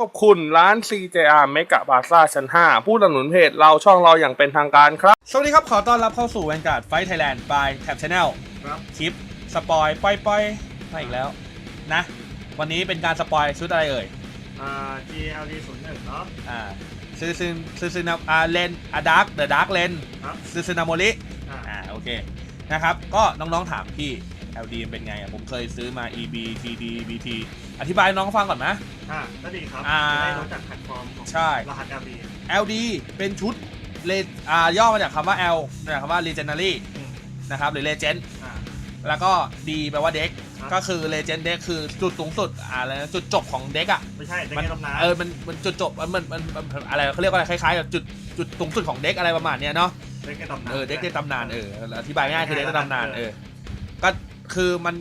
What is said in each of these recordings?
ขอบคุณร้าน CJR เมกะบาซ่าชั้น 5 ผู้สนับสนุนเพจเราช่องเราอย่างเป็นทางการครับ สวัสดีครับ ขอต้อนรับเข้าสู่ Vanguard Fight Thailand by Tab Channel ครับ คลิป สปอยปอยปอยมาอีกแล้ว นะ วันนี้เป็นการสปอยชุดอะไรเอ่ย อ่า GLD 0 1เนาะ อ่าซูซึนซูซึนาอ่าเลนอะดักเดอะดักเลนครับซูซึนาโมริ อ่า อ่าโอเคนะครับ ก็น้องๆถามพี่ LD มันเป็นไงอะผมเคยซื้อมา EB TD BT อธิบายให้น้องฟังก่อนนะ อ่าก็ดีครับอ่าจะได้รู้จักแพลตฟอร์มของใช่ รหัส LD LD เป็นชุดเลอ่าย่อมาจากคำว่า L จากคำว่า Legendary อืมนะครับหรือ Legend อ่า แล้วก็ D แปลว่าเด็ก ครับ ก็คือ Legend Deck คือจุดสูงสุดอะไรนะจุดจบของเด็กอะ ไม่ใช่ได้มันแค่ตำนานเออ มัน มันจุดจบ มันมันมันมันอะไรเขาเรียกว่าอะไร คล้ายๆกับจุด จุดสูงสุดของเด็กอะไรประมาณเนี้ยเนาะได้แค่ตำนาน เออ เด็กในตำนาน เออ อธิบายง่ายคือเด็กในตำนาน เอเอออก็ คือมัน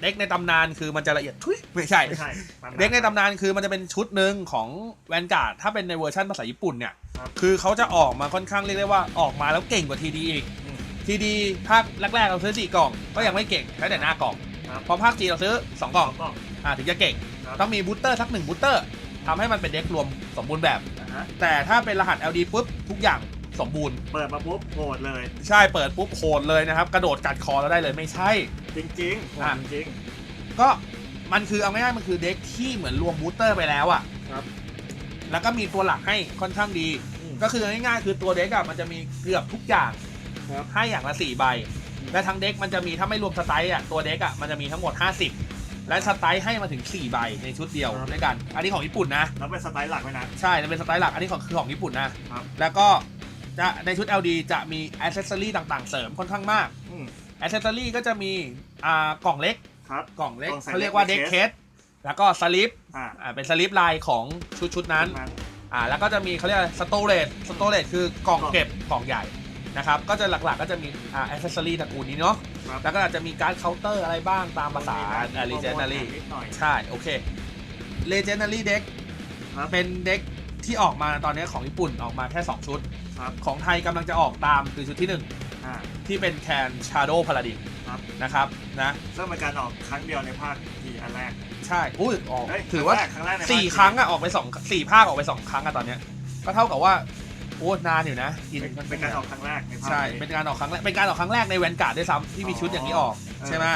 เด็กในตำนานคือมันจะละเอียดทุยไม่ใช่ ไม่ใช่ตำนานเด็กในตำนานคือมันจะเป็นชุดหนึ่งของแวนการ์ดถ้าเป็นในเวอร์ชันภาษาญี่ปุ่นเนี่ย ครับ คือเขาจะออกมาค่อนข้างเรียกได้ว่าออกมาแล้วเก่งกว่าทีดีอีกอืมทีดีภาคแรกๆเราซื้อสี่กล่องก็ยังไม่เก่งแค่แต่หน้ากล่องครับ พอภาคจีเราซื้อสองกล่องสองกล่องอ่าถึงจะเก่ง ครับ ต้องมีบูสเตอร์สักหนึ่งบูสเตอร์ทำให้มันเป็นเด็กรวมสมบูรณ์แบบ นะฮะแต่ถ้าเป็นรหัส LD ปุ๊บทุกอย่าง สมบูรณ์ เปิดมาปุ๊บโหดเลย ใช่เปิดปุ๊บโหดเลยนะครับ กระโดดกัดคอเราได้เลยไม่ใช่จริงๆโหดอะ จริง ก็มันคือเอาง่ายๆมันคือเด็กที่เหมือนรวมบูสเตอร์ไปแล้วอะครับ แล้วก็มีตัวหลักให้ค่อนข้างดีอืม ก็คือง่ายๆคือตัวเด็กอะมันจะมีเกือบทุกอย่างครับ ให้อย่างละสี่ใบอืมและทั้งเด็กมันจะมีถ้าไม่รวมสไตล์อะตัวเด็กอะมันจะมีทั้งหมด 50 และสไตล์ให้มาถึง4ใบในชุดเดียวด้วยกัน อันนี้ของญี่ปุ่นนะ แล้วเป็นสไตล์หลักไว้นะ ใช่จะเป็นสไตล์หลักอันนี้ของคือของญี่ปุ่นนะครับ แล้วก็ จะในชุด LD จะมีอ c เซสซอรีต่างๆ เสริมค่อนข้างมากอืมอ c เซสซอรีก็จะมีอ่ากล่องเล็ก ครับ กล่องเล็กกล่องใส่เขาเรียกว่าเล็เด็กกเคส แล้วก็สลิปอ่าอ่าเป็นสลิปลายของชุดชุดนั้น นั้น อ่าแล้วก็จะมีเขาเรียกสโตเรจสโตเรจคือกล่องกล่อง เก็บกล่องใหญ่นะครับก็จะหลักๆก็จะมีอ่าอ c เซสซอรีตระกูลนี้เนาะครับแล้วก็อาจจะมีการดเคาน์เตอร์อะไรบ้างตามภาษามีลีเจนนารี นิดหน่อย ใช่ โอเค Legendary Deck ครับ เป็นเด็ก ที่ออกมาตอนนี้ของญี่ปุ่นออกมาแค่ 2 ชุด ครับ ของไทยกำลังจะออกตามคือชุดที่ อ่า 1 ที่เป็นแคน Shadow Paladin ครับ นะครับนะซึ่งเป็นการออกครั้งเดียวในภาคทีอันแรกใช่อุ้ยออกเฮ้ยถือว่า ครั้งแรกในภาคสี่ทีครั้งอะออกไปสองสี่ภาคออกไปสองครั้งอะตอนเนี้ยก็เท่ากับว่าโอ้นานอยู่นะกินเป็นเป็นการออกครั้งแรกในภาคใช่นี้เป็นการออกครั้งแรกเป็นการออกครั้งแรกในแวนการ์ดด้วยซ้ำที่มีชุดอย่างนี้ออกเออใช่ไหม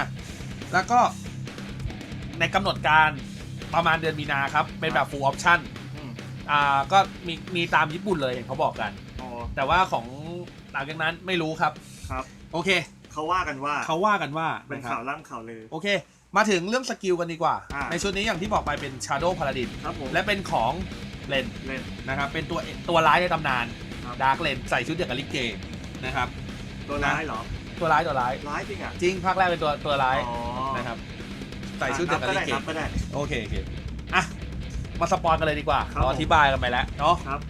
แล้วก็ในกำหนดการประมาณเดือนมีนาครับเป็นแบบ full option อืมอ่าก็มีมีตามญี่ปุ่นเลยอย่างเขาบอกกัน อ๋อแต่ว่าของหลังจากนั้นไม่รู้ครับ ครับ โอเค เขาว่ากันว่าเขาว่ากันว่าเป็นนะครับข่าวล่ำข่าวลือ โอเค มาถึงเรื่องสกิลกันดีกว่า อ่า ในชุดนี้อย่างที่บอกไปเป็น Shadow Paladin ครับผมและเป็นของเลนเล่น นะครับ เป็นตัวตัวร้ายในตำนานครับ ดาร์กเลนใส่ชุดเดียวกับลิเกนะครับ ตัวร้ายเหรอตัวร้ายตัวร้าย ร้ายจริงอะจริงภาคแรกเป็นตัวตัวร้ายอ๋อนะครับ ใส่ชุดเดียวกับก็ลิได้เกครับก็ได้ โอเคโอเคอะ มาสปอยกันเลยดีกว่าครับ เราอธิบายกันไปแล้วเนาะครับ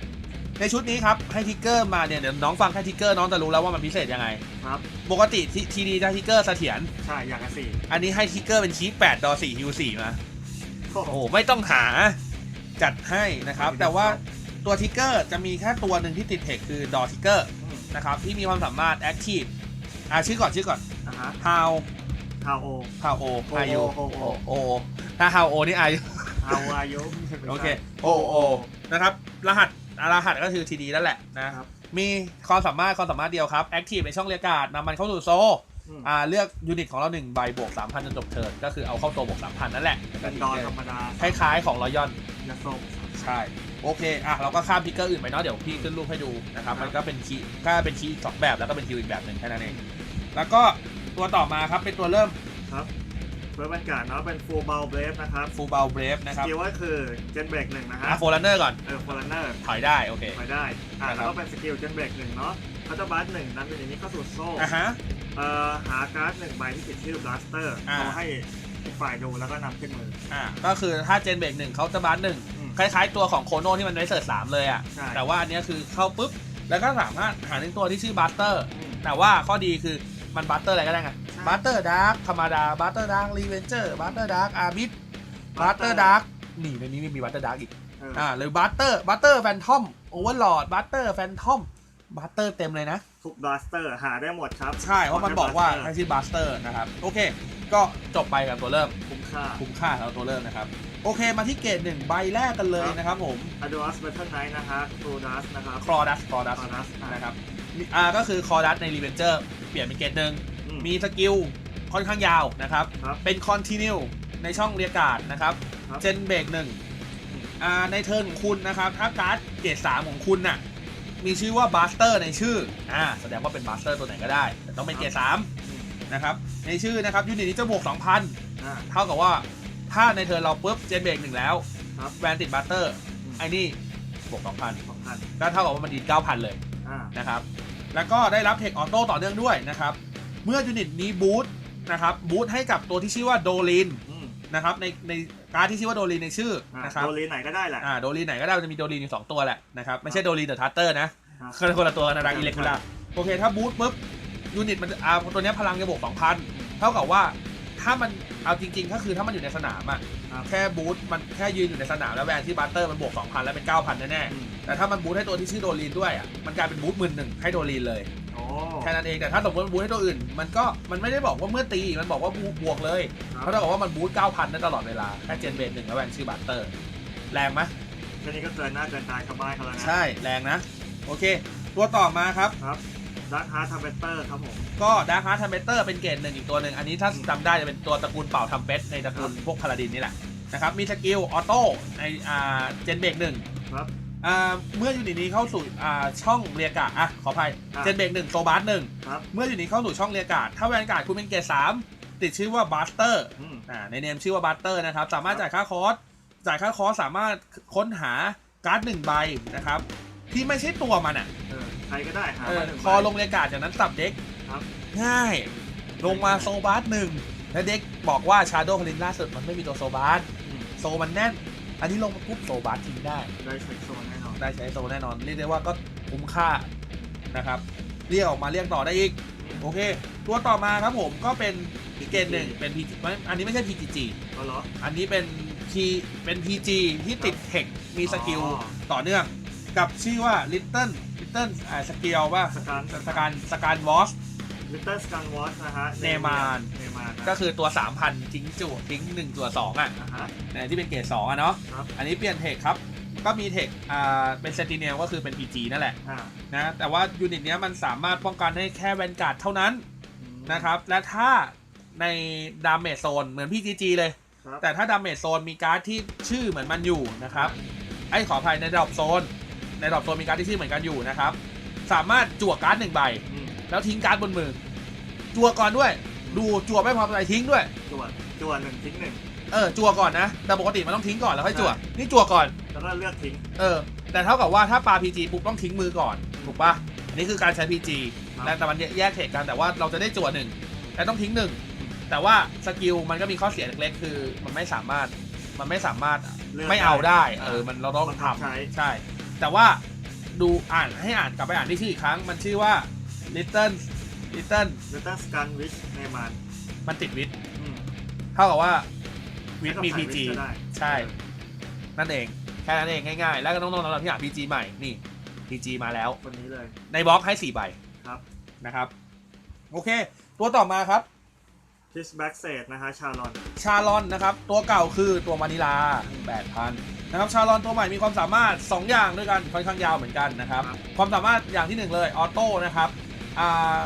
ในชุดนี้ครับให้ทิกเกอร์มาเนี่ยเดี๋ยวน้องฟังแค่ทิกเกอร์น้องจะรู้แล้วว่ามันพิเศษยังไง ครับปกติทีดีจะทิกเกอร์เสถียรใช่อย่างละสี่อันนี้ให้ทิกเกอร์เป็นชีฟ8ดอ4ฮิว4มา โอ้โหโอ้โหไม่ต้องหาจัดให้นะครับ แต่ว่าตัวทิกเกอร์จะมีแค่ตัวหนึ่งที่ติดเทคคือดอทิกเกอร์อืมนะครับที่มีความสามารถแอคทีฟอ่าชื่อก่อนชื่อก่อนอะฮะ how ฮาวโอ how o โออายุโอโอ โอถ้า how o นี่อายุ ฮาวอายุโอเคโอโอนะครับ รหัสอ่ารหัสก็คือ TD นั่นแหละนะครับ มีความสามารถความสามารถเดียวครับ Active ในช่องเรียกการ์ดนำมันเข้าสู่โซอืมอ่าเลือกยูนิตของเรา1ใบบวก3,000จนจบเทิร์นก็คือเอาเข้าโซบวก3,000นั่นแหละเป็นดอนธรรมดาคล้ายๆของรอยอนยาส้มใช่โอเคอะเราก็ข้ามพิกเกอร์อื่นไปเนาะเดี๋ยวพี่ขึ้นรูปให้ดูนะครับครับมันก็เป็นคีย์ก็เป็นคีย์สองแบบแล้วก็เป็นคิวอีกแบบหนึ่งแค่นั้นเองแล้วก็ตัวต่อมาครับเป็นตัวเริ่มครับ เฟิร์สบรรยากาศเนาะเป็นฟูลเบลเบรฟนะครับฟูลเบลเบรฟนะครับสกิลก็คือเจนเบรกหนึ่งนะฮะอะโฟลันเนอร์ก่อนเออโฟลันเนอร์ถอยได้โอเคไปได้อะนะครับแล้วก็เป็นสกิลเจนเบรกหนึ่งเนาะเขาจะบัสหนึ่งนำอยู่ในนี้เข้าสู่โซ่อะฮะเอ่อหาการ์ดหนึ่งใบที่ติดชื่อบลัสเตอร์อ่าเอาให้อีกฝ่ายดูแล้วก็นำขึ้นมืออะก็คือถ้าเจนเบรกหนึ่งเขาจะบัสหนึ่งอืมคล้ายๆตัวของโคโนที่มันไว้เสิร์ชสามเลยอะ่ะใช่แต่ว่าอันเนี้ยคือเข้าปุ๊บแล้วก็สามารถหาในตัวที่ชื่อบัตเตอร์อืมแต่ว่าข้อดีคือ มันบัตเตอร์อะไรก็ได้ไงใช่บัตเตอร์ดาร์กธรรมดาบัตเตอร์ดาร์กรีเวนเจอร์บัตเตอร์ดาร์กอาร์บิทบัตเตอร์ดาร์กนี่ในนี้มีบัตเตอร์ดาร์กอีกเอออ่าหรือบัตเตอร์บัตเตอร์แฟนทอมโอเวอร์ลอดบัตเตอร์แฟนทอมบัตเตอร์เต็มเลยนะ ทุกบลัสเตอร์หาได้หมดครับ ใช่เพราะมันบอกว่าขให้แค่ชื่อบัสเตอร์นะครับ โอเค ก็จบไปกับตัวเริ่ม คุ้มค่า คุ้มค่าสำหรับตัวเริ่มนะครับ โอเคมาที่เกรดหนึ่งใบแรกกันเลยนะครับผมอ d ด a n c e Battle Knight นะฮะ c r o d u s นะครับคลอดัสคลอดัส Clodus อะนะครับมีอ่าก็คือคลอดัสในรีเวนเจอร์ เปลี่ยนเป็นเกรดหนึ่งอืม มีสกิลค่อนข้างยาวนะครับ ครับเป็นคอนติเนียในช่องเรียกการ์ดนะครับ ครับ เจนเบรกหนึ่งอ่าในเทิร์นของคุณนะครับ ถ้าการ์ดเกรดสามของคุณน่ะมีชื่อว่าบัสเตอร์ในชื่ออ่าแสดงว่าเป็นบัสเตอร์ตัวไหนก็ได้ แต่ต้องเป็นเกรดสามอืมนะครับ ในชื่อนะครับยูนิตนี้จะบวก2,000 อ่า เท่ากับว่าถ้าในเทิร์นเราปุ๊บเจนเบรกหนึ่งแล้วครับแวนติดบัสเตอร์อืม ไอ้นี่บวก2,000สองพันก็เท่ากับว่ามันดีด9,000เลยอ่านะครับ แล้วก็ได้รับเทคออโต้ต่อเนื่องด้วยนะครับ เมื่อยูนิตนี้บูทนะครับบูทให้กับตัวที่ชื่อว่าโดลินอืมนะครับในในการ์ดที่ชื่อว่าโดลินในชื่ออ่านะครับโดลีไหนก็ได้แหละอ่าโดลินไหนก็ได้มันจะมีโดลินอยู่สองตัวแหละนะครับไม่ใช่โดลินเดอะทัตเตอร์นะครับคนละคนละตัวนะดังอิเล็กคูล่าโอเคถ้าบูทปุ๊บยูนิตมันอ่าตัวเนี้ยพลังจะบวก2,000เท่ากับว่าถ้ามันเอาจริง ๆ ก็คือถ้ามันอยู่ในสนามอะครับ แค่บูทมันแค่ยืนอยู่ในสนามแล้วแวนที่บัตเตอร์มันบวก2,000 แล้วเป็น 9,000 แน่อืมๆแต่ถ้ามันบูทให้ตัวที่ชื่อโดลีนด้วยอะมันกลายเป็นบูทหมื่นหนึ่งให้โดลีนเลยโอ้แค่นั้นเองแต่ถ้าสมมติมันบูทให้ตัวอื่น มันก็มันไม่ได้บอกว่าเมื่อตีมันบอกว่าบวกเลยครับเพราะเท่ากับว่ามันบูท9,000ได้ตลอดเวลาแค่เจนเบนหนึ่งแล้วแวนชื่อบัตเตอร์แรงไหมแค่นี้ก็เกินหน้าเกินตาชาวบ้านเขาแล้วนะใช่แรงนะ โอเค ตัวต่อมาครับครับ ดักฮาร์ทเบเตอร์ครับผม ก็ดาร์คฮาร์ t ท m มเตอร์เป็นเกรดหนึ่งอีกตัวหนึ่งอันนี้ถ้าจำได้จะเป็นตัวตระกูลเป่าทำเป็ดในตระกูลพวกพาราดินนี่แหละนะครับมีสกิลออโต้ในอ่าเจนเบรกหนึ่งครับ อ่าเมื่อยูนิตนี้เข้าสู่อ่าช่องเรียกาดอะขออภัยอะเจนเบรกหนึ่งโซบาร์หนึ่งครับ เมื่อยูนิตเข้าสู่ช่องเรียกาดถ้าแวนการ์ดคุณเป็นเกรดสามติดชื่อว่าบัสเตอร์ อืม อ่าในเนมชื่อว่าบัตเตอร์นะครับ สามารถจ่ายค่าคอร์สจ่ายค่าคอร์สสามารถค้นหาการ์ดหนึ่งใบนะครับ ที่ไม่ใช่ตัวมันอะเออ ใครก็ได้หาเออมาหนึ่งคอใบลงเรียกาดจากนั้นสับเด็กครับ ง่าย ลงมาโซบาร์หนึ่งแล้วเด็กบอกว่าชาโดว์คลินล่าสุดมันไม่มีตัวโซบาร์อืมโซมันแน่น อันนี้ลงมาปุ๊บโซบาร์ทิ้งได้ ได้ใช้โซนแน่นอนได้ใช้โซแน่นอน เรียกได้ว่าก็คุ้มค่านะครับ เรียกออกมาเรียกต่อได้อีก โอเค ตัวต่อมาครับผมก็เป็นเกณฑ์หนึ่งเป็น PG ไม่อันนี้ไม่ใช่ PGG ก็เหรอ อันนี้เป็น P เป็น PG ที่ติดเทคมีสกิลอ๋อ ต่อเนื่อง กับชื่อว่า Little Little อ่าสกิลว่าสการสการสการวอสลิตเติ้ลสการวอชนะฮะเนมานเนมานนะก็คือตัว 3,000ทิ้งจุทิ้ง1ตัว2อะอ่าฮะเนี่ยที่เป็นเกรด2อะเนาะครับอันนี้เปลี่ยนเทคครับ ก็มีเทคอ่าเป็นเซนติเนลก็คือเป็น PG นั่นแหละอ่านะแต่ว่ายูนิตเนี้ยมันสามารถป้องกันให้แค่แวนการ์ดเท่านั้นอืมนะครับและถ้าในดาเมจโซนเหมือน PGG เลยครับแต่ถ้าดาเมจโซนมีการ์ดที่ชื่อเหมือนมันอยู่นะครับไอ้ขออภัยในดรอปโซน ในดรอปโซนมีการ์ดที่ชื่อเหมือนกันอยู่นะครับ สามารถจั่วการ์ดหนึ่งใบ อืมแล้วทิ้งการ์ดบนมือ จั่วก่อนด้วย ดูจั่วไม่พอใจทิ้งด้วย จวนจวนหนึ่งทิ้งหนึ่ง เออจั่วก่อนนะ แต่ปกติมันต้องทิ้งก่อนแล้วค่อยจั่วนี่จั่วก่อน แล้วก็เลือกทิ้ง เออ แต่เท่ากับว่าถ้าปา PG ปุ๊บต้องทิ้งมือก่อน ถูกปะอันนี้คือการใช้ PG ครับและแต่มันแยกเทคกัน แต่ว่าเราจะได้จั่วหนึ่งและต้องทิ้งหนึ่ง แต่ว่าสกิลมันก็มีข้อเสียเล็กๆ คือมันไม่สามารถ มันไม่สามารถลืกไม่เอาได้าเออ มันเราต้องบังทคับใช้ำใช่ แต่ว่าดูอ่านให้อ่านกลับไปอ่านที่ชื่ออีกครั้ง มันชื่อว่า Little Little ลิตเติ้ลสการวิชเนมานมันติดวิทอืมเท่ากับว่าวิทมีใช้กับ PG สายวิทย์ก็ได้ใช่ นั่นเอง แค่นั้นเองง่ายๆ แล้วก็น้องๆเราที่หา PG ใหม่นี่ PG มาแล้ว คนนี้เลย ในบล็อกให้ 4 ใบครับ นะครับ โอเค ตัวต่อมาครับ ทิสแบ็กเซตนะฮะชาลอน ชาลอนนะครับ ตัวเก่าคือตัวมานิลา 8,000 นะครับชาลอนตัวใหม่มีความสามารถ 2 อย่างด้วยกันค่อนข้างยาวเหมือนกันนะครับครับความสามารถอย่างที่ 1 เลยออโต้นะครับอ่า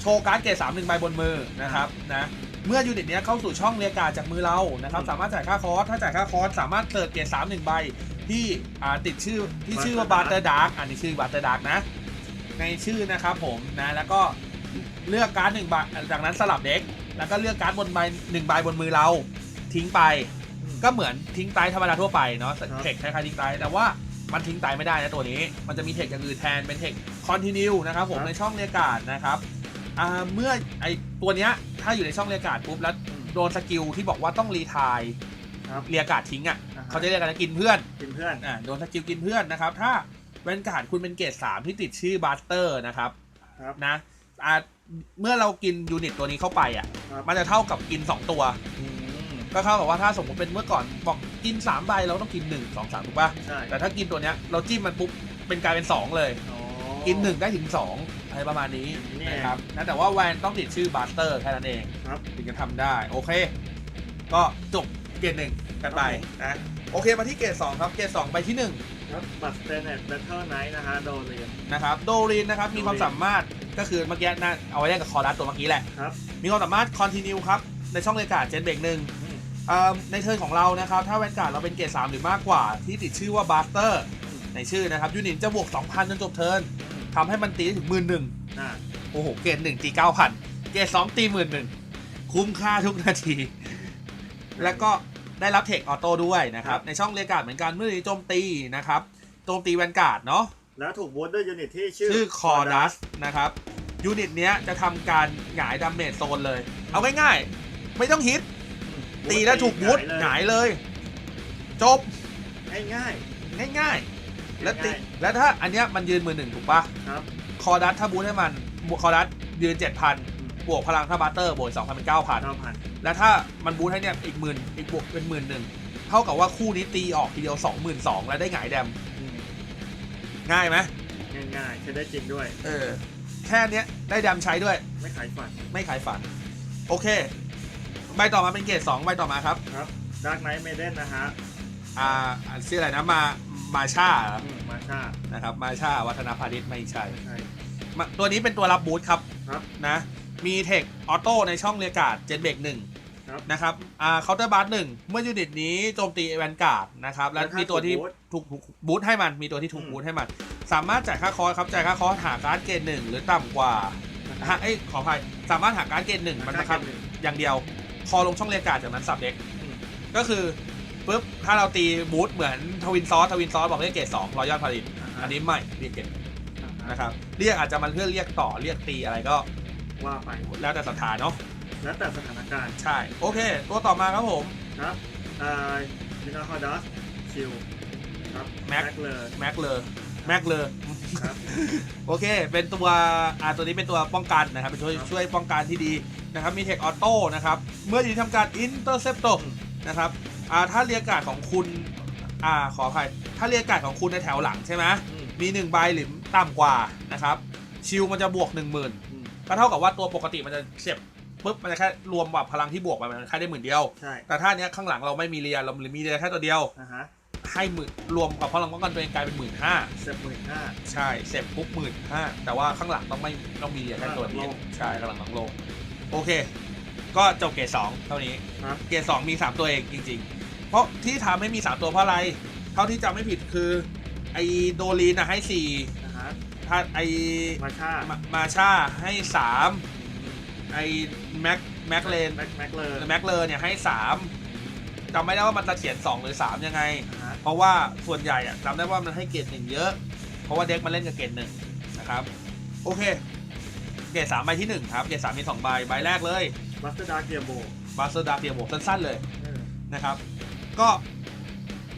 โชว์การ์ดเกรด3 1ใบบนมือนะครับนะเมื่อยูนิตเนี้ยเข้าสู่ช่องเรียกการ์ดจากมือเรานะครับสามารถจ่ายค่าคอร์สถ้าจ่ายค่าคอร์สสามารถเกิดเกรด3 1ใบที่อ่าติดชื่อที่ชื่อว่าบาร์เตอร์ดาร์กอันนี้ชื่อบาร์เตอร์ดาร์กนะ ในชื่อนะครับผมนะแล้วก็เลือกการ์ดหนึ่งใบจากนั้นสลับเด็ก แล้วก็เลือกการ์ดบนใบหนึ่งใบบนมือเราทิ้งไป ก็เหมือนทิ้งไตธรรมดาทั่วไปเนาะครับเทคคล้ายๆทิ้งไตแต่ว่ามันทิ้งไตไม่ได้นะตัวนี้ มันจะมีเทคอย่างอื่นแทนเป็นเทคคอนติเนียนะครับผมครับในช่องเรียกการ์ดนะครับอ่าเมื่อไอตัวเนี้ยถ้าอยู่ในช่องเรียกการ์ดปุ๊บแล้วโดนสกิลที่บอกว่าต้องรีไทายครับเรียกการ์ดทิ้งอะอ่าฮะเขาจะเรียกกันว่ากินเพื่อนกินเพื่อนอ่าโดนสกิลกินเพื่อนนะครับ ถ้าแวนการ์ดคุณเป็นเกรดสามที่ติดชื่อบัสเตอร์นะครับครับนะอ่าเมื่อเรากินยูนิตตัวนี้เข้าไปอะครับมันจะเท่ากับกิน 2 ตัวอืม ก็เท่ากับว่าถ้าสมมติเป็นเมื่อก่อนบอกกิน3ใบเราต้องกิน 1 2 3ถูกป่ะใช่แต่ถ้ากินตัวเนี้ยเราจิ้มมันปุ๊บเป็นกลายเป็น 2 เลย อ๋อกิน 1 ได้ถึง2เออะไรประมาณนี้นี่นะครับนะแต่ว่าแวนต้องติดชื่อบัสเตอร์แค่นั้นเองครับถึงจะทำได้ โอเค ก็จบเกรดหนึ่งกันไปนะโอเคมาที่เกรดสองครับเกรดสองไปที่หนึ่ง ครับบัตรสเตนเน็ตแบทเทิลไนท์นะฮะโดนเลย นะครับโดรินนะครับมีความสามารถก็คือเมื่อกี้น่าเอาไว้เล่นกับคอรัสตัวเมื่อกี้แหละ ครับ มีความสามารถคอนติเนียครับ ในช่องเลกาเจนเบรกหนึ่งอืมเอ่อ ในเทิร์นของเรานะครับ ถ้าแวนการ์ดเราเป็นเกรด3หรือมากกว่า ที่ติดชื่อว่าบาสเตอร์ในชื่อนะครับยูนิตจะบวก 2,000 จนจบเทิร์นทำให้มันตีได้ถึงหมื่นหนึ่งอ่าโอ้โห เกรดหนึ่งตี9,000เกรด2ตีหมื่นหนึ่งคุ้มค่าทุกนาที แล้วก็ได้รับเทคออโต้ด้วยนะครับ ในช่องเลกาดเหมือนกันเมื่อโจมตีนะครับโจมตีแวนการ์ดเนาะแล้วถูกบูทด้วยยูนิตที่ชื่อชื่อคอดัสนะครับยูนิตเนี้ยจะทำการหงายดาเมจโซนเลย เอาง่ายๆ ไม่ต้องฮิตอืม ตีแล้วถูกบูทหงายเลย จบง่ายง่ายง่ายๆแล้วตีง่ายแล้วถ้าอันเนี้ยมันยืนมือหนึ่งถูกปะๆครับ คอดัสถ้าบูทให้มันบวกคอดัสยืน7,000บวกพลังถ้าบัตเตอร์บวก2,000เป็น9,000เก้าพันแล้วถ้ามันบูทให้เนี่ยอีกหมื่นอีกบวกเป็นหมื่นหนึ่งเท่ากับว่าคู่นี้ตีออกทีเดียว22,000แล้วได้หงายแดมง่ายไหมง่ายง่ายๆใช้ได้จริงด้วย เออ แค่เนี้ยได้แดมใช้ด้วย ไม่ขายฝัน ไม่ขายฝัน โอเค ใบต่อมาเป็นเกรดสองใบต่อมาครับ ครับดาร์กไนท์เมเดนนะฮะอ่าอ่าชื่ออะไรนะมามาชาครับอืมมาชานะครับ มาชาวัฒนพาณิชย์ไม่ใช่ใช่ มาตัวนี้เป็นตัวรับบูทครับครับนะมีเทคออโต้ในช่องเรียกการ์ดเจนเบกหนึ่งครับ นะครับอ่าเคาน์เตอร์บาร์หนึ่งเมื่อยูนิตนี้โจมตีแวนการ์ดนะครับและแล้วถ้ามีตัวที่ถูกบูทถูกถูกบูทให้มันมีตัวที่ถูกอืม บูทให้มัน สามารถจ่ายค่าคอร์สครับจ่ายค่าคอร์สหาการ์ดเกรดหนึ่งหรือต่ำกว่าฮะเอ้ยขออภัยสามารถหาการ์ดเกรดหนึ่งมันบังคับหนึ่งอย่างเดียว พอลงช่องเรียกการ์ดจากนั้นสับเด็กอืมก็คือปุ๊บถ้าเราตีบูทเหมือนทวินซอสทวินซอสบอกเรียกเกรดสองรอยยอดผลิตอันนี้ไม่เรียกเกรดนะนะครับเรียกอาจจะมันเพื่อเรียกต่อเรียกตีอะไรก็ว่าไปแล้วแต่สถานเนาะแล้วแต่สถานการณ์ใช่ โอเค ตัวต่อมาครับผมครับอ่ายูนาคอดัสชิลครับแม็กเลยแม็กเลยแม็กเลยครับ โอเค เป็นตัวอ่าตัวนี้เป็นตัวป้องกันนะครับเป็นช่วยครับช่วยป้องกันที่ดีนะครับ มีเทคออโต้นะครับ เมื่ออยู่ทำการอินเตอร์เซปโตนะครับอ่าถ้าเรียกการ์ดของคุณอ่าขออภัยถ้าเรียกการ์ดของคุณในแถวหลังใช่ไหมอืมมีหนึ่งใบหรือต่ำกว่านะครับชิลมันจะบวก 1 0,000อืมก็เท่ากับว่าตัวปกติมันจะเสียบปุ๊บมันจะแค่รวมแบบพลังที่บวกไปมันแค่ได้หมื่นเดียว ใช่ แต่ถ้าเนี้ยข้างหลังเราไม่มีเรียเราหรือมีเรียแค่ตัวเดียวนะฮะ ให้หมื่นรวมกับพลังป้องกันตัวเองกลายเป็นหมื่นห้าเซฟหมื่นห้าใช่เสร็จปุ๊บหมื่นห้าแต่ว่าข้างหลังต้องไม่ต้องมีเหรียญแค่ตัวข้างหลันี้งโล่งใช่ข้างหลังต้องโลงโอเค ก็จบเกรดสองเท่านี้ครับเกรดสองมีสามตัวเองจริง ๆ เพราะที่ทำให้มีสามตัวเพราะอะไร เท่าที่จำไม่ผิดคือไอโดลีนนะให้สี่นะฮะถ้าไอมาชามามาชาให้สามไอแม็กแม็กเลนแม็กแม็กเลยแม็กเลอร์เนี่ยให้สามจำไม่ได้ว่ามันจะเขียนสองหรือสามยังไงนะฮะ เพราะว่าส่วนใหญ่อะจำได้ว่ามันให้เกรดหนึ่งเยอะ เพราะว่าเด็กมันเล่นกับเกรดหนึ่งนะครับ โอเค เกรดสามใบที่หนึ่งครับ เกรดสามมีสองใบ ใบแรกเลยบัสเตอร์ดาร์เกียโบบาสเตอร์ดาเทียบวกสั้นๆเลยนะครับ ก็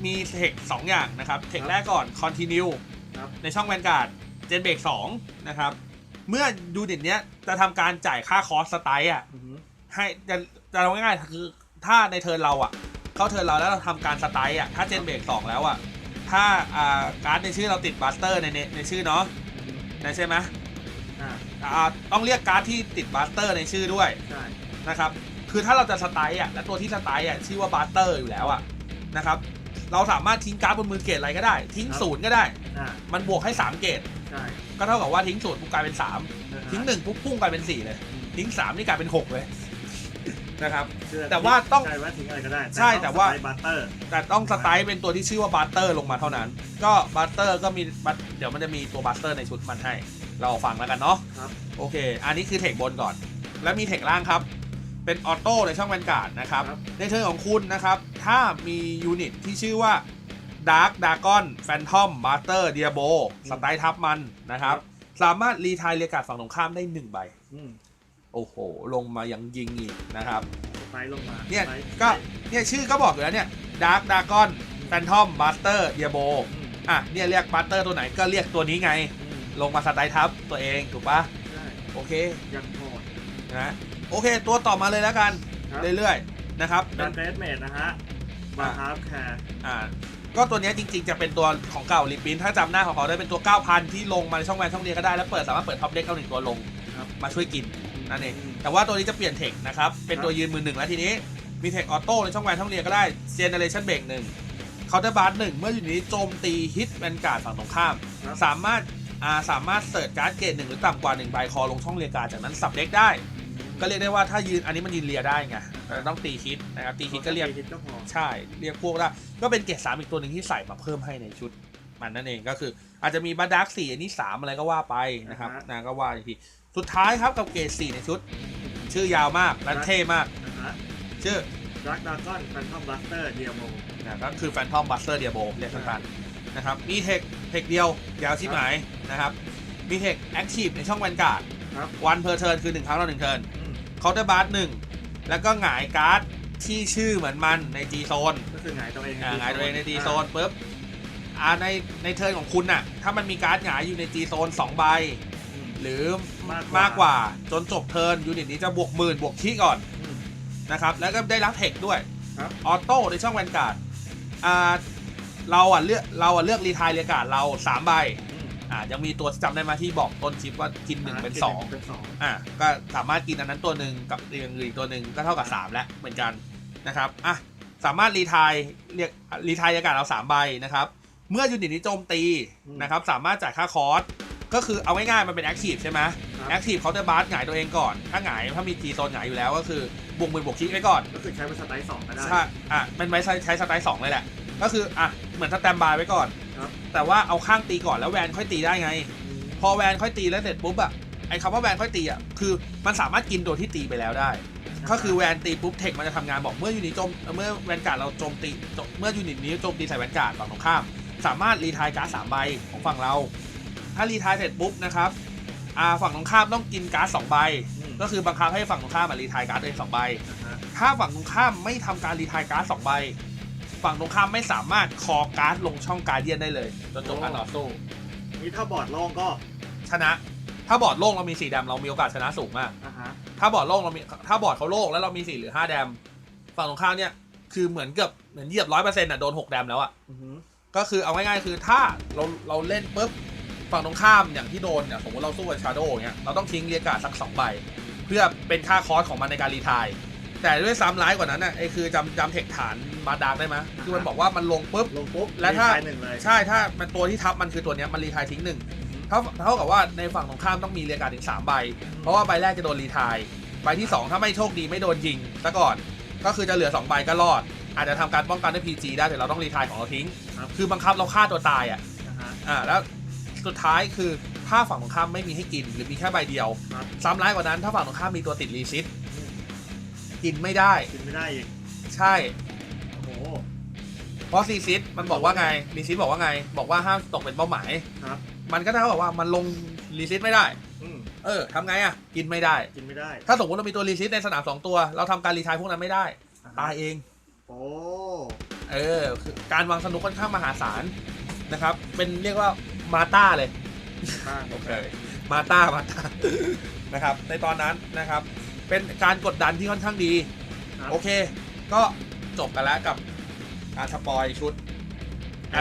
มีเทคสองอย่างนะครับ เทคแรกก่อน continue ครับในช่องแวนการ์ดเจนเบรกสองนะครับ เมื่อดูเด่นเนี้ยจะทำการจ่ายค่าคอสสไตล์อะอือหือให้จะจะเอาง่ายๆคือถ้าในเทิร์นเราอะ เข้าเทิร์นเราแล้วเราทำการสไตล์อะถ้าเจนเบรกสองแล้วอะถ้าอ่าการ์ดในชื่อเราติดบัสเตอร์ในในในชื่อเนาะอือหือนะใช่ไหมอ่าอ่าต้องเรียกการ์ดที่ติดบัสเตอร์ในชื่อด้วยใช่นะครับคือถ้าเราจะสไตล์อะและตัวที่สไตล์อะชื่อว่าบัสเตอร์อยู่แล้วอะนะครับเราสามารถทิ้งการ์ดบนมือเกรดอะไรก็ได้ ทิ้งศูนย์ก็ได้ อ่ามันบวกให้สามเกรดใช่ก็เท่ากับว่าทิ้งศูนย์ปุ๊บกลายเป็นสามนะฮะทิ้งหนึ่งปุ๊บพุ่งกลายเป็นสี่เลย ทิ้งสามนี่กลายเป็นหกเลย นะครับคือแต่ว่าต้องใช่ว่าทิ้งอะไรก็ได้ใช่แต่ว่าบัตเตอร์แต่ต้องสไตล์เป็นตัวที่ชื่อว่าบัตเตอร์ลงมาเท่านั้น ก็บัตเตอร์ก็มีบัตเดี๋ยวมันจะมีตัวบัตเตอร์ในชุดมันให้ เราฟังแล้วกันเนาะครับโอเค อันนี้คือเทคบนก่อน แล้วมีเทคล่างครับ เป็นออโต้ในช่องแวนการ์ดนะครับครับในเทิร์นของคุณนะครับ ถ้ามียูนิตที่ชื่อว่า Dark Dragon Phantom Buster Diabo สไตล์ทับมันนะครับ สามารถรีไทายเรียกการ์ดฝั่งตรงข้ามได้หนึ่งใบอืม โอ้โห ลงมาอย่างยิงอีกนะครับไฟลงมาเนี่ยไฟก็เนี่ยชื่อก็บอกอยู่แล้วเนี่ย Dark Dragon Phantom Buster Diabo อืมอะเนี่ยเรียกบัตเตอร์ตัวไหนก็เรียกตัวนี้ไง อืมลงมาสไตล์ทับตัวเองถูกปะใช่โอเคยังโหดนะโอเค ตัวต่อมาเลยแล้วกัน ครับเรื่อยๆนะครับเป็ดันนเดสเมดนะฮะบาฮาร์ฟแคร์อ่าก็ตัวเนี้ยจริงๆจะเป็นตัวของเก่ารีปินถ้าจำหน้าของเขาได้เป็นตัว 9,000 ที่ลงมาในช่องแวนช่องเรียนก็ได้แล้วเปิดสามารถเปิดท็อปเด็กเอาหนึ่งตัวลง ครับมาช่วยกิน นั่นเองแต่ว่าตัวนี้จะเปลี่ยนเทคนะครับ เป็นตัวยืนมือหนึ่งแล้วทีนี้ มีเทคออโต้ในช่องแวนช่องเรียนก็ได้เจเนเรชันเบรกหนึ่งเคาน์เตอร์บาร์หนึ่งเมื่ออยู่ในนี้โจมตีฮิตแวนการ์ดฝั่งตรงข้ามครับสามารถอ่าสามารถเสิร์ชการ์ดเกรดหนึ่งหรือต่ำกว่าหนึ่งใบคอลงช่องเรียการ์ดจากนั้นสับเด็กได้ ก็เรียกได้ว่าถ้ายืนอันนี้มันยืนเรียได้ไงแต่ต้องตีฮิตนะครับตีฮิตก็เรียกตีฮิตก็พอใช่เรียกพวกได้ก็เป็นเกรดสามอีกตัวหนึ่งที่ใส่มาเพิ่มให้ในชุดมันนั่นเองก็คืออาจจะมีบัตดักสี่อันนี้สามอะไรก็ว่าไปนะครับนะก็ว่าอีกที สุดท้ายครับกับเกรดสี่ในชุด ชื่อยาวมากและเท่มาก นะฮะชื่อดักดากอนแฟนทอมบัสเตอร์เดียโมนะก็คือ Phantom Buster Diablo เรียกสั้นๆนะครับมีเทคเทคเดียวยาวชิบหายนะครับมีเทคแอคทีฟในช่องแวนการ์ดครับวันเพอร์เทิร์นคือหนึ่งครั้งต่อหนึ่งเทิร์นอืมเคาน์เตอร์บาร์หนึ่งแล้วก็หงายการ์ดที่ชื่อเหมือนมันใน G Zone ก็คือหงายตัวเองอ่าหงายตัวเองใน G Zone ปุ๊บอ่าในในเทิร์นของคุณน่ะ ถ้ามันมีการ์ดหงายอยู่ใน G Zone สองใบ อืมหรือ มากกว่ามากกว่าจนจบเทิร์นยูนิตนี้จะบวกหมื่นบวกขี้ก่อนอืมนะครับแล้วก็ได้รับเทคด้วยครับออโต้ในช่องแวนการ์ดอ่าเราอะเลือกเราอะเลือกรีทายเรียการ์ดเราสามใบอืมอ่ายังมีตัวจำได้ไหมาที่บอกต้นคลิปว่ากินหนึ่งเป็นสองเป็นสองอะก็สามารถกินอันนั้นตัวหนึ่งกับอย่างอื่นอีกตัวหนึ่งก็เท่ากับ3แล้วเหมือนกันนะครับอะสามารถรีทายเรียกรีทายอากาศเรา3ใบนะครับ เมื่อยูนิตนี้โจมตีนะครับ สามารถจ่ายค่าคอร์ส ก็คือเอาง่ายๆมันเป็นแอคทีฟใช่ไหมครับแอคทีฟเขาจะบาร์หงายตัวเองก่อน ถ้าหงายถ้ามีจีโซนหงายอยู่แล้วก็คือบวกหมื่นบวกคิกไว้ก่อน ก็คือใช้เป็นสไตล์สองก็ได้ ใช่ อะมันไม่ใช้ใช้สไตล์สองเลยแหละ ก็คืออะเหมือนสแตมบายไว้ก่อน ครับ แต่ว่าเอาข้างตีก่อนแล้วแวนค่อยตีได้ไงอืมพอแวนค่อยตีแล้วเสร็จปุ๊บอะไอ้คำว่าแวนค่อยตีอะคือมันสามารถกินตัวที่ตีไปแล้วได้ ก็คือแวนตีปุ๊บเทคมันจะทำงานบอกเมื่อยูนิตโจมเมื่อแวนการ์ดเราโจมตีโจเมื่อยูนิตนี้โจมตีใส่แวนการ์ดฝั่งตรงข้าม สามารถรีทายการ์ดสามใบของฝั่งเรา ถ้ารีทายเสร็จปุ๊บนะครับอ่าฝั่งตรงข้ามต้องกินการ์ดสองใบอืมก็คือบังคับให้ฝั่งตรงข้ามมารีทายการ์ดเองสองใบนะฮะถ้าฝั่งตรงข้ามไม่ทำการรีทายการ์ดสองใบ ฝั่งตรงข้ามไม่สามารถคอการ์ดลงช่องการเดียนได้เลยจนจบการต่อสู้นี่ถ้าบอร์ดโล่งก็ชนะ ถ้าบอร์ดโล่งเรามีสีดำเรามีโอกาสชนะสูงมากอ่าฮะถ้าบอร์ดโล่งเรามีถ้าบอร์ดเขาโล่งแล้วเรามีสี่หรือห้าแดมฝั่งตรงข้ามเนี่ยคือเหมือนเกือบเหมือนเหยียบร้อยเปอร์เซ็นต์อะโดนหกแดมแล้วอะอือหือก็คือเอาง่ายๆคือถ้าเราเราเล่นปุ๊บ ฝั่งตรงข้ามอย่างที่โดนเนี่ยสมมติเราสู้กับชาโดว์เงี้ยเราต้องทิ้งเรียกการ์ดสักสองใบ เพื่อเป็นค่าคอสของมันในการรีไทาย แต่ด้วยซ้ำร้ายกว่านั้นน่ะไอ้คือจำจำเทคฐานมาดาร์กได้ไหมคือมันบอกว่ามันลงปุ๊บ ลงปุ๊บแล้วถ้ารีไทยหนึ่งเลยใช่ถ้ามันตัวที่ทับมันคือตัวเนี้ยมันรีไทายทิ้งหนึ่งเท่าเท่ากับว่าในฝั่งตรงข้ามต้องมีเรียกการดถึง3ใบ เพราะว่าใบแรกจะโดนรีไทายใบที่2ถ้าไม่โชคดีไม่โดนยิงซะก่อน ก็คือจะเหลือ2ใบก็รอด อาจจะทำการป้องกันด้วย PG ได้แต่เราต้องรีไทายของเราทิ้ง ครับ คือบังคับเราฆ่าตัวตายอะนะฮะอ่าแล้ว สุดท้ายคือถ้าฝั่งตรงข้ามไม่มีให้กิน หรือมีแค่ใบเดียว ครับ ซ้ำร้ายกว่านั้นถ้าฝั่งตรงข้ามมีตัวติดรีซิตกินไม่ได้ กินไม่ได้อีกใช่ โอ้โห เพราะรีซิตมันบอกว่าไงรีซิตบอกว่าไง บอกว่าห้ามตกเป็นเป้าหมายครับ มันก็เท่ากับว่ามันลงรีซิตไม่ได้ อืมเออทำไงอะ กินไม่ได้ กินไม่ได้ถ้าสมมติเรามีตัวรีซิตในสนามสองตัว เราทำการรีทายพวกนั้นไม่ได้อ่ฮะตายเอง โอ้เออคือการวางสนุกค่อนข้างมหาศาลนะครับ เป็นเรียกว่า มาต้าเลยบ้างโอเค มาต้ามาต้า นะครับ ในตอนนั้นนะครับ เป็นการกดดันที่ค่อนข้างดี ครับ โอเค ก็จบกันแล้วกับการสปอยชุด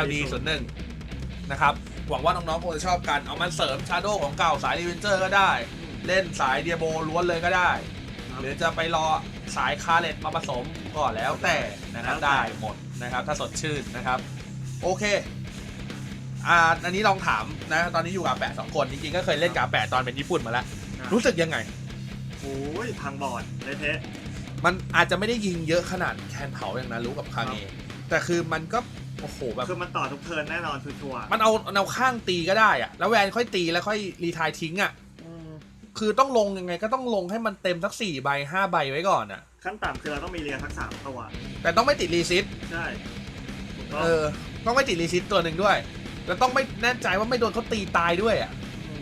LD 0 1นะครับ หวังว่าน้องๆคงจะชอบกันเอามันเสริมชาโดของเก่าสายรีเวนเจอร์ก็ได้อืมเล่นสายเดียโบล้วนเลยก็ได้ครับหรือจะไปรอสายคาเลตมาผสมก็แล้วแต่นะครับแล้วแต่ได้หมดนะครับ ถ้าสดชื่นนะครับ โอเค อ่าอันนี้ลองถามนะ ตอนนี้อยู่กับแปะสองคนจริงๆก็เคยเล่นกับแปะตอนเป็นญี่ปุ่นมาแล้วรู้สึกยังไง โอ้ยพังบอร์ดเละเทะ มันอาจจะไม่ได้ยิงเยอะขนาดแคนเผาอย่างนั้นรู้กับคาเงแต่คือมันก็โอ้โหแบบ คือมันต่อทุกเทิร์นแน่นอนชัวร์ๆมันเอาเอาข้างตีก็ได้อะแล้วแวนค่อยตีแล้วค่อยรีทายทิ้งอะอืมคือต้องลงยังไงก็ต้องลงให้มันเต็มสักสี่ใบห้าใบไว้ก่อนอะขั้นต่ำคือเราต้องมีเรียทั้งสามตัวแต่ต้องไม่ติดรีซิตใช่ถูกต้องเออต้องไม่ติดรีซิตตัวหนึ่งด้วย แล้วต้องไม่แน่ใจว่าไม่โดนเขาตีตายด้วยอะม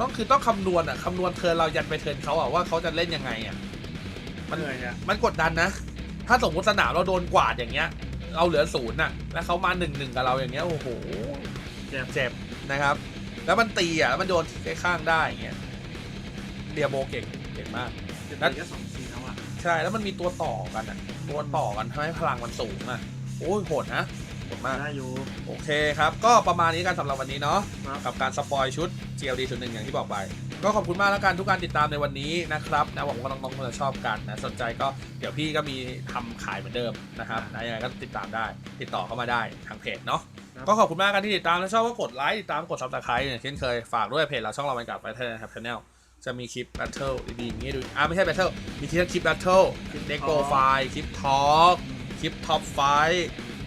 ต้องคือต้องคำนวณอะคำนวณเทิร์นเรายันไปเทิร์นเขาอะว่าเขาจะเล่นยังไงอะ มันเหนื่อยเนี่ยมันกดดันนะ ถ้าสมมติสนามเราโดนกวาดอย่างเงี้ย เราเหลือศูนย์อะ แล้วเขามาหนึ่งหนึ่งกับเราอย่างเงี้ย โอ้โห เจ็บ เจ็บนะครับ แล้วมันตีอะแล้วมันโดนข้างได้อย่างเงี้ยเดียโบเก่งเก่งมาก เจ็บแล้วไปแค่สองทีแล้วอะใช่ แล้วมันมีตัวต่อกันอะ ตัวต่อกันทำให้พลังมันสูงอะ โอ้ยโหดนะ ขอบคุณมาก ได้อยู่ โอเคครับ ก็ประมาณนี้กันสำหรับวันนี้เนาะครับ กับการสปอยชุด GLD ชุดหนึ่งอย่างที่บอกไป ก็ขอบคุณมากแล้วกันทุกการติดตามในวันนี้นะครับนะหวังว่าน้องๆคงจะชอบกันนะสนใจก็เดี๋ยวพี่ก็มีทำขายเหมือนเดิมนะครับนะยังไงก็ติดตามได้ ติดต่อเข้ามาได้ทางเพจเนาะครับ ก็ขอบคุณมากกันที่ติดตามและชอบก็กดไลค์ติดตามกดซับสไครต์อย่างเช่นเคยฝากด้วยเพจเราช่องเราเป็นกับไฟเทอร์นะครับช anel จะมีคลิปแบทเทิลดีๆอย่างนี้ดูอ่าไม่ใช่แบทเทิลมีคลิปคลิปแบทเทิลคลิปเด็กโปรไฟล์คลิปทอล์ก คลิปท็อปไฟ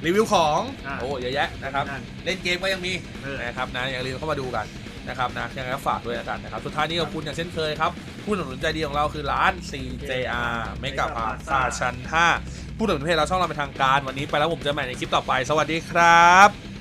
รีวิวของอ่าโอ้เยอะแยะนะครับนั่นเล่นเกมก็ยังมีเออ นะครับนะอย่าลืมเข้ามาดูกันนะครับนะยังไงก็ฝากด้วยแล้วกันนะครับสุดท้ายนี้ขอบคุณอย่างเช่นเคยครับผู้สนับสนุนใจดีของเราคือร้าน CJR เมกะพาซาชั้น5ผู้สนับสนุนเพจเราช่องเราเป็นทางการวันนี้ไปแล้วผมเจอใหม่ในคลิปต่อไป สวัสดีครับ